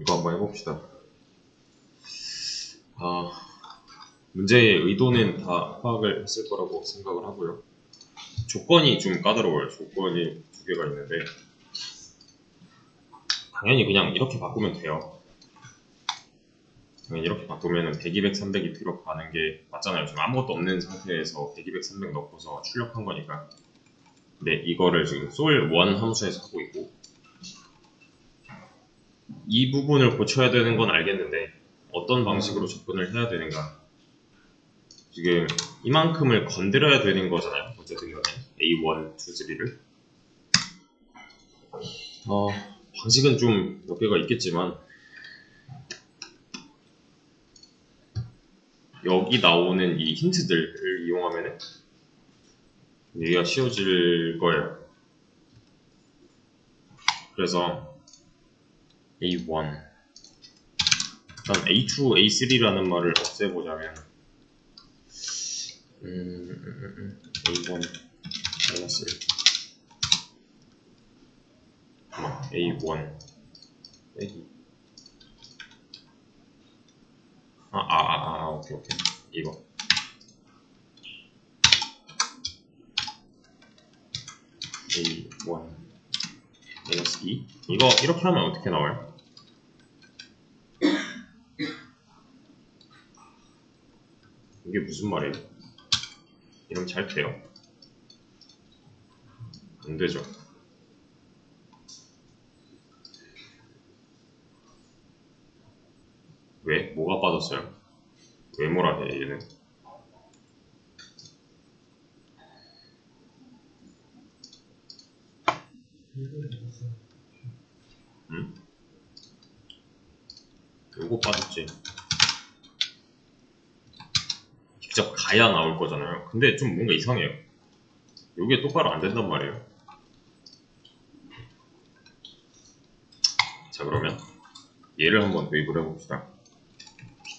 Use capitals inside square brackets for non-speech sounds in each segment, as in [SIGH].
이거 한번 해봅시다. 아, 문제의 의도는 다 파악을 했을 거라고 생각을 하고요. 조건이 좀 까다로워요. 조건이 두 개가 있는데 당연히 그냥 이렇게 바꾸면 돼요. 이렇게 바꾸면 100, 200, 300이 들어가는 게 맞잖아요. 지금 아무것도 없는 상태에서 100, 200, 300 넣고서 출력한 거니까. 근데 이거를 지금 sol1 함수에서 하고 있고 이 부분을 고쳐야 되는 건 알겠는데 어떤 방식으로 접근을 해야 되는가? 지금 이만큼을 건드려야 되는 거잖아요 어쨌든 간에 A1, 2, 3를. 어, 방식은 좀 몇 개가 있겠지만 여기 나오는 이 힌트들을 이용하면 얘기가 쉬워질 거예요. 그래서 A1 일단 A2, A3라는 말을 없애보자면 음, 음, 음, 음. A1 마이너스 1 A1 빼기 아, 아, 아, 아, 오케이, 오케이. 이거. A1 마이너스 2 이거 이렇게 하면 어떻게 나와요? 이게 무슨 말이에요? 이러면 잘 돼요? 안 되죠. 왜? 뭐가 빠졌어요? 왜 뭐라 해, 얘는? 응? 요거 빠졌지. 직접 가야 나올 거잖아요. 근데 좀 뭔가 이상해요. 요게 똑바로 안 된단 말이에요. 자, 그러면 얘를 한번 도입을 해봅시다.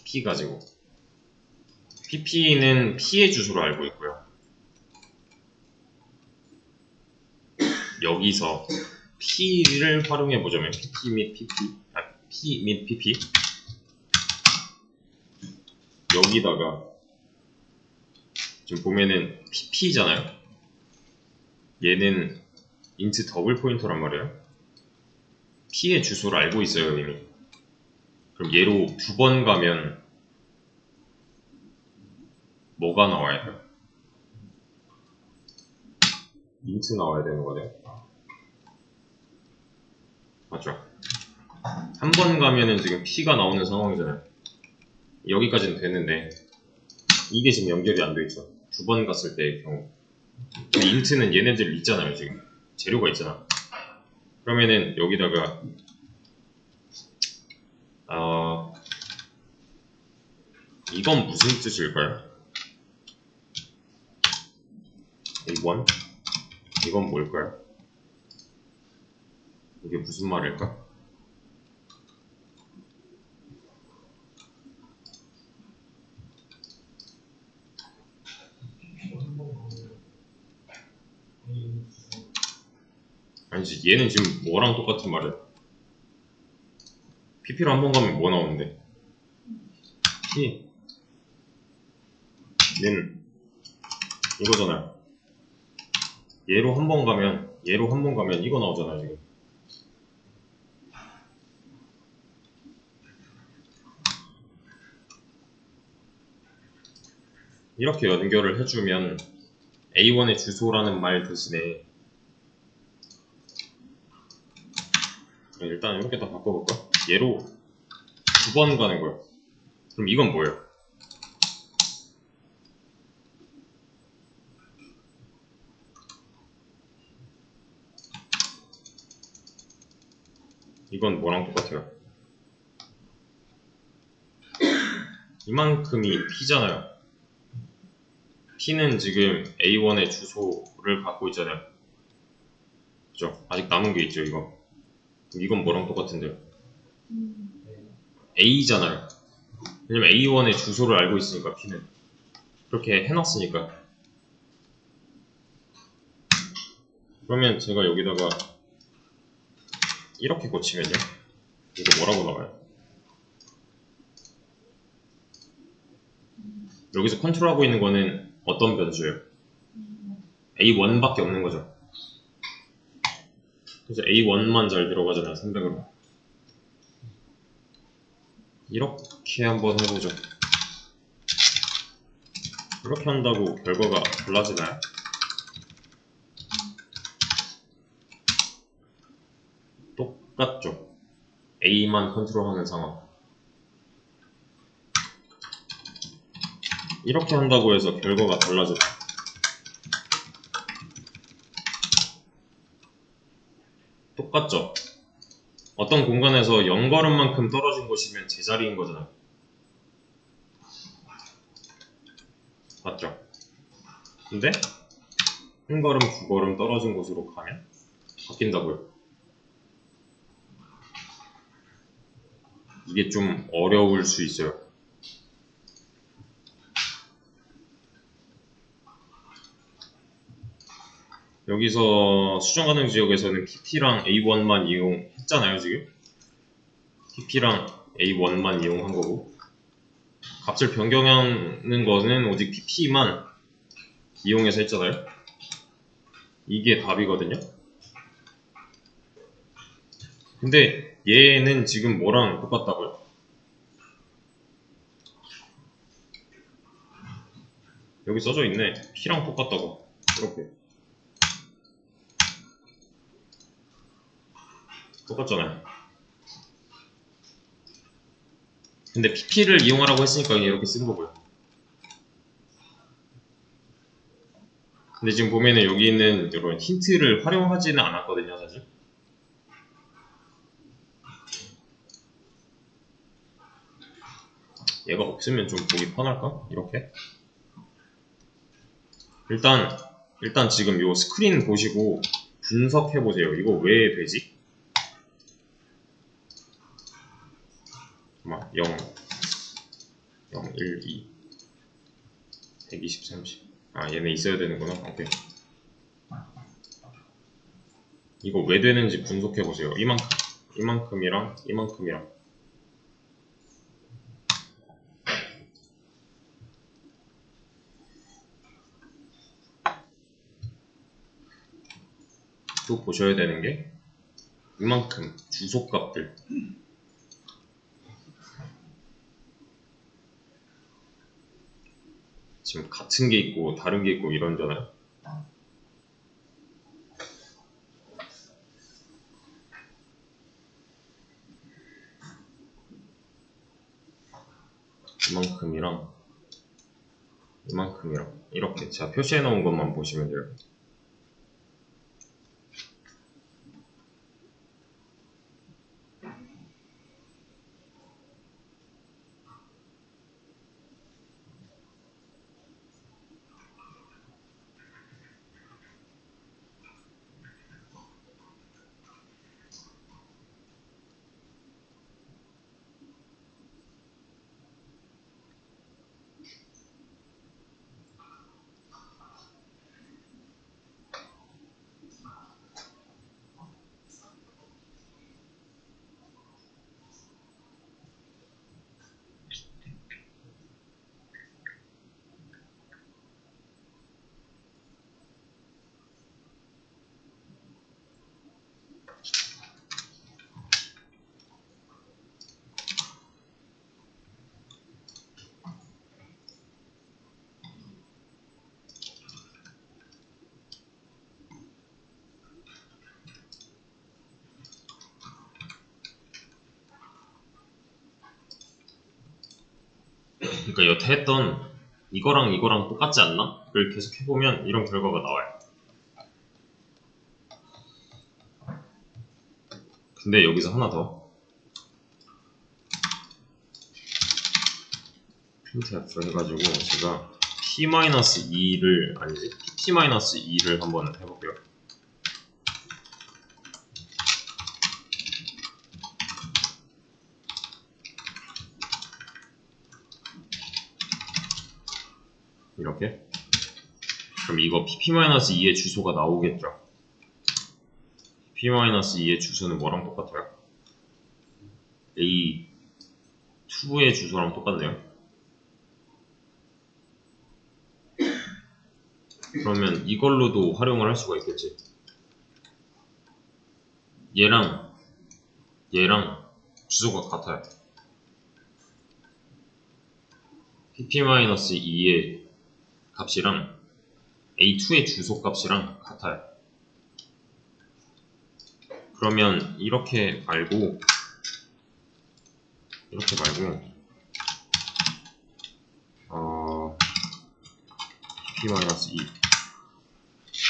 pp 가지고. pp는 p의 주소로 알고 있고요. 여기서 p를 활용해 보자면 pp 및 pp, 아, p 및 pp 여기다가 지금 보면은 pp잖아요. 얘는 인트 더블 포인터란 말이에요. p의 주소를 알고 있어요 이미. 그럼 얘로 두 번 가면 뭐가 나와야 돼요? 인트 나와야 되는 거네요. 맞죠? 한 번 가면은 지금 p가 나오는 상황이잖아요. 여기까지는 되는데 이게 지금 연결이 안 돼 있죠. 두 번 갔을 때의 경우. 근데 인트는 얘네들 있잖아요, 지금. 재료가 있잖아. 그러면은 여기다가 어, 이건 무슨 뜻일까요? 이건 이건 뭘까요? 이게 무슨 말일까? 아니지 얘는 지금 뭐랑 똑같은 말이야? PP로 한 번 가면 뭐 나오는데? P. 얘는 이거잖아요 얘로 한 번 가면 얘로 한 번 가면 이거 나오잖아요 지금. 이렇게 연결을 해주면 A1의 주소라는 말 대신에 일단 이렇게 다 바꿔볼까? 얘로 두 번 가는 거야. 그럼 이건 뭐예요? 이건 뭐랑 똑같아요? 이만큼이 P잖아요. P는 지금 A1의 주소를 갖고 있잖아요. 그죠? 아직 남은 게 있죠, 이거. 이건 뭐랑 똑같은데요? A잖아요. 왜냐면 A1의 주소를 알고 있으니까 P는 그렇게 해놨으니까 그러면 제가 여기다가 이렇게 고치면요 이거 뭐라고 나와요? 여기서 컨트롤하고 있는 거는 어떤 변수예요? A1밖에 없는 거죠. 그래서 A1만 잘 들어가잖아요, 300으로. 이렇게 한번 해보죠. 이렇게 한다고 결과가 달라지나요? 똑같죠. A만 컨트롤하는 상황. 이렇게 한다고 해서 결과가 달라지나 똑같죠. 어떤 공간에서 0걸음만큼 떨어진 곳이면 제자리인 거잖아요. 맞죠? 근데 한 걸음, 두 걸음 떨어진 곳으로 가면 바뀐다고요. 이게 좀 어려울 수 있어요. 여기서 수정 가능 지역에서는 PP랑 A1만 이용했잖아요, 지금. PP랑 A1만 이용한 거고. 값을 변경하는 거는 오직 PP만 이용해서 했잖아요. 이게 답이거든요. 근데 얘는 지금 뭐랑 똑같다고요? 여기 써져 있네. P랑 똑같다고. 이렇게. 똑같잖아요. 근데 PP를 이용하라고 했으니까 이렇게 쓴 거고요. 근데 지금 보면은 여기 있는 이런 힌트를 활용하지는 않았거든요, 사실. 얘가 없으면 좀 보기 편할까? 이렇게. 일단, 일단 지금 요 스크린 보시고 분석해 보세요. 이거 왜 되지? 0, 0, 1, 2, 120, 30. 아, 얘네 있어야 되는구나. 오케이. 이거 왜 되는지 분석해 보세요. 이만큼, 이만큼이랑 이만큼이랑. 또 보셔야 되는 게 이만큼 주소값들 지금 같은 게 있고 다른 게 있고 이런잖아요. 이만큼이랑 이만큼이랑 이렇게 제가 표시해 놓은 것만 보시면 돼요. 그러니까 여태 했던 이거랑 이거랑 똑같지 않나? 를 계속 해보면 이런 결과가 나와요. 근데 여기서 하나 더 프린트F 해가지고 제가 P-2를 아니지 PT-2를 한번 해볼게요. 이렇게 그럼 이거 pp-2의 주소가 나오겠죠 pp-2의 주소는 뭐랑 똑같아요? A2의 주소랑 똑같네요. 그러면 이걸로도 활용을 할 수가 있겠지. 얘랑 얘랑 주소가 같아요. pp-2의 값이랑 a2의 주소 값이랑 같아요. 그러면 이렇게 말고 이렇게 말고 어 pp-2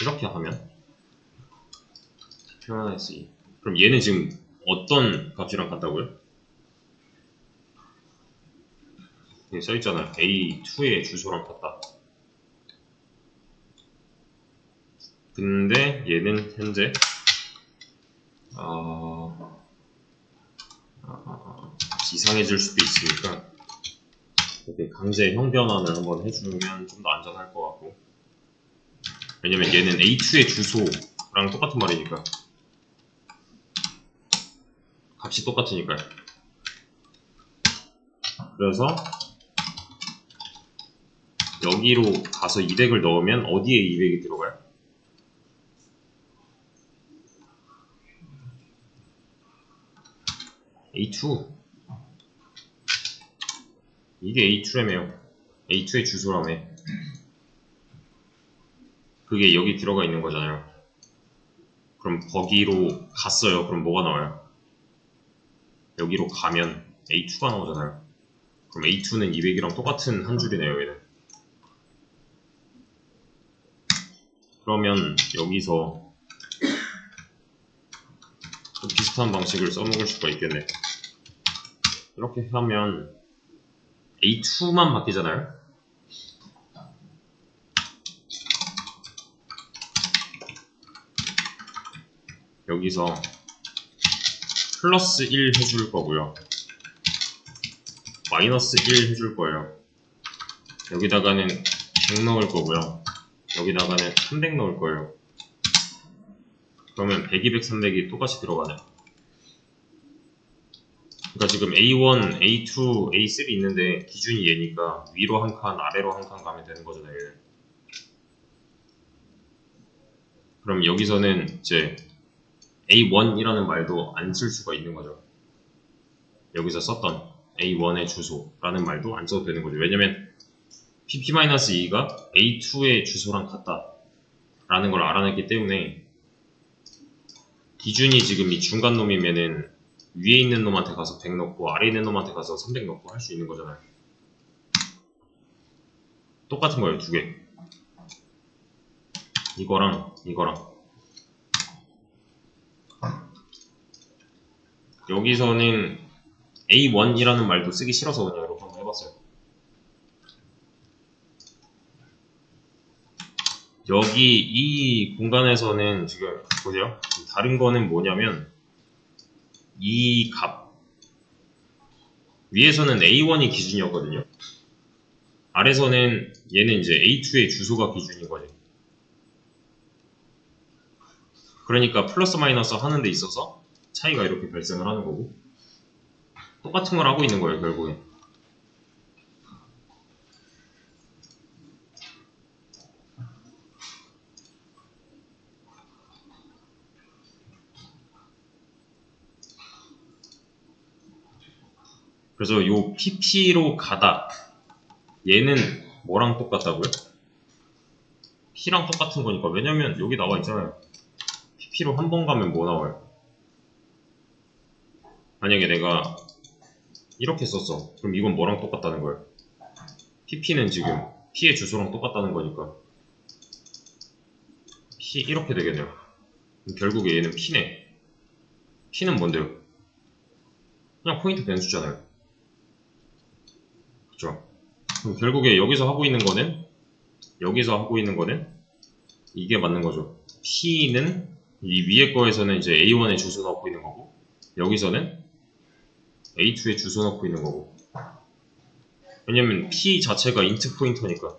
이렇게 하면 pp-2 그럼 얘는 지금 어떤 값이랑 같다고요? 여기 써있잖아요. A2의 주소랑 같다. 근데 얘는 현재 어, 어, 이상해질 수도 있으니까 이렇게 강제 형변환을 한번 해주면 좀 더 안전할 것 같고 왜냐면 얘는 A2의 주소랑 똑같은 말이니까 값이 똑같으니까요. 그래서 여기로 가서 200을 넣으면 어디에 200이 들어가요? A2 이게 A2라며요 A2의 주소라며. 그게 여기 들어가 있는 거잖아요. 그럼 거기로 갔어요. 그럼 뭐가 나와요? 여기로 가면 A2가 나오잖아요. 그럼 A2는 200이랑 똑같은 한 줄이네요 얘는. 그러면 여기서 또 비슷한 방식을 써먹을 수가 있겠네. 이렇게 하면 A2만 바뀌잖아요. 여기서 플러스 1 해줄 거고요. 마이너스 1 해줄 거예요. 여기다가는 100 넣을 거고요. 여기다가는 300 넣을 거예요. 그러면 100, 200, 300이 똑같이 들어가네. 그러니까 지금 A1, A2, A3 있는데 기준이 얘니까 위로 한 칸, 아래로 한 칸 가면 되는 거잖아요. 그럼 여기서는 이제 A1이라는 말도 안 쓸 수가 있는 거죠. 여기서 썼던 A1의 주소라는 말도 안 써도 되는 거죠. 왜냐면 pp-2가 A2의 주소랑 같다 라는 걸 알아냈기 때문에 기준이 지금 이 중간 놈이면은 위에 있는 놈한테 가서 100 넣고 아래 있는 놈한테 가서 300 넣고 할 수 있는 거잖아요. 똑같은 거예요, 두 개. 이거랑 이거랑. 여기서는 A1이라는 말도 쓰기 싫어서 그냥 이렇게 한번 해봤어요. 여기 이 공간에서는 지금 보세요. 다른 거는 뭐냐면 이 값 위에서는 A1이 기준이었거든요. 아래서는 얘는 이제 A2의 주소가 기준인 거지. 그러니까 플러스 마이너스 하는 데 있어서 차이가 이렇게 발생을 하는 거고 똑같은 걸 하고 있는 거예요 결국엔. 그래서 요 pp로 가다 얘는 뭐랑 똑같다고요? p랑 똑같은 거니까 왜냐면 여기 나와 있잖아요 pp로 한 번 가면 뭐 나와요? 만약에 내가 이렇게 썼어 그럼 이건 뭐랑 똑같다는 거예요? pp는 지금 p의 주소랑 똑같다는 거니까 p 이렇게 되겠네요 결국에 얘는 p네 p는 뭔데요? 그냥 포인트 변수잖아요 그럼 결국에 여기서 하고 있는 거는 여기서 하고 있는 거는 이게 맞는 거죠. P는 이 위에 거에서는 이제 A1의 주소 넣고 있는 거고 여기서는 A2의 주소 넣고 있는 거고 왜냐면 P 자체가 인트 포인터니까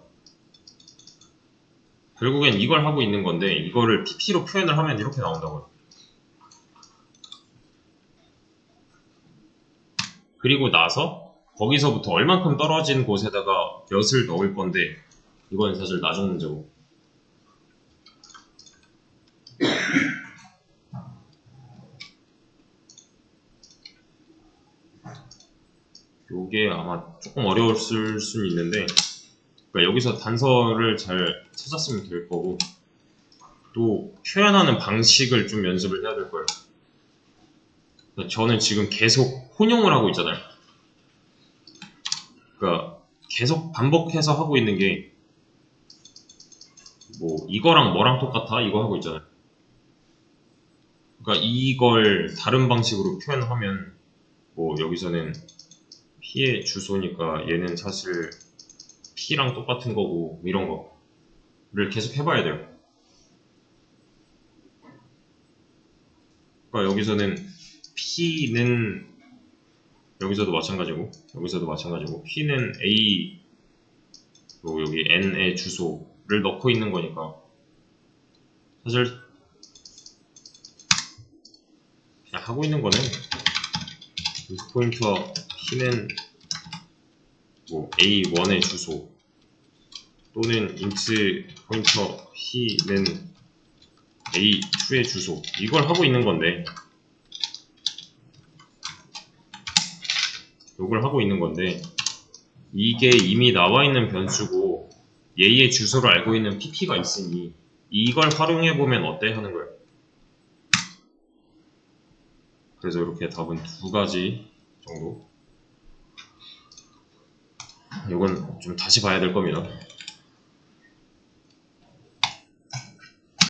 결국엔 이걸 하고 있는 건데 이거를 PP로 표현을 하면 이렇게 나온다고요. 그리고 나서 거기서부터 얼만큼 떨어진 곳에다가 몇을 넣을 건데 이건 사실 나중 문제고 [COUGHS] 요게 아마 조금 어려웠을 수는 있는데 그러니까 여기서 단서를 잘 찾았으면 될 거고 또 표현하는 방식을 좀 연습을 해야 될 거예요. 그러니까 저는 지금 계속 혼용을 하고 있잖아요. 그러니까 계속 반복해서 하고 있는 게 뭐 이거랑 뭐랑 똑같아 이거 하고 있잖아요. 그러니까 이걸 다른 방식으로 표현하면 뭐 여기서는 P의 주소니까 얘는 사실 P랑 똑같은 거고 이런 거를 계속 해봐야 돼요. 그러니까 여기서는 P는 여기서도 마찬가지고 여기서도 마찬가지고 P는 A 그리고 여기 N의 주소를 넣고 있는 거니까. 사실 그냥 하고 있는 거는 이 포인트와 P는 뭐 A1의 주소 또는 int 포인터 P는 A2의 주소. 이걸 하고 있는 건데 이걸 하고 있는 건데 이게 이미 나와 있는 변수고 얘의 주소를 알고 있는 PP가 있으니 이걸 활용해 보면 어때 하는 거예요. 그래서 이렇게 답은 두 가지 정도. 이건 좀 다시 봐야 될 겁니다.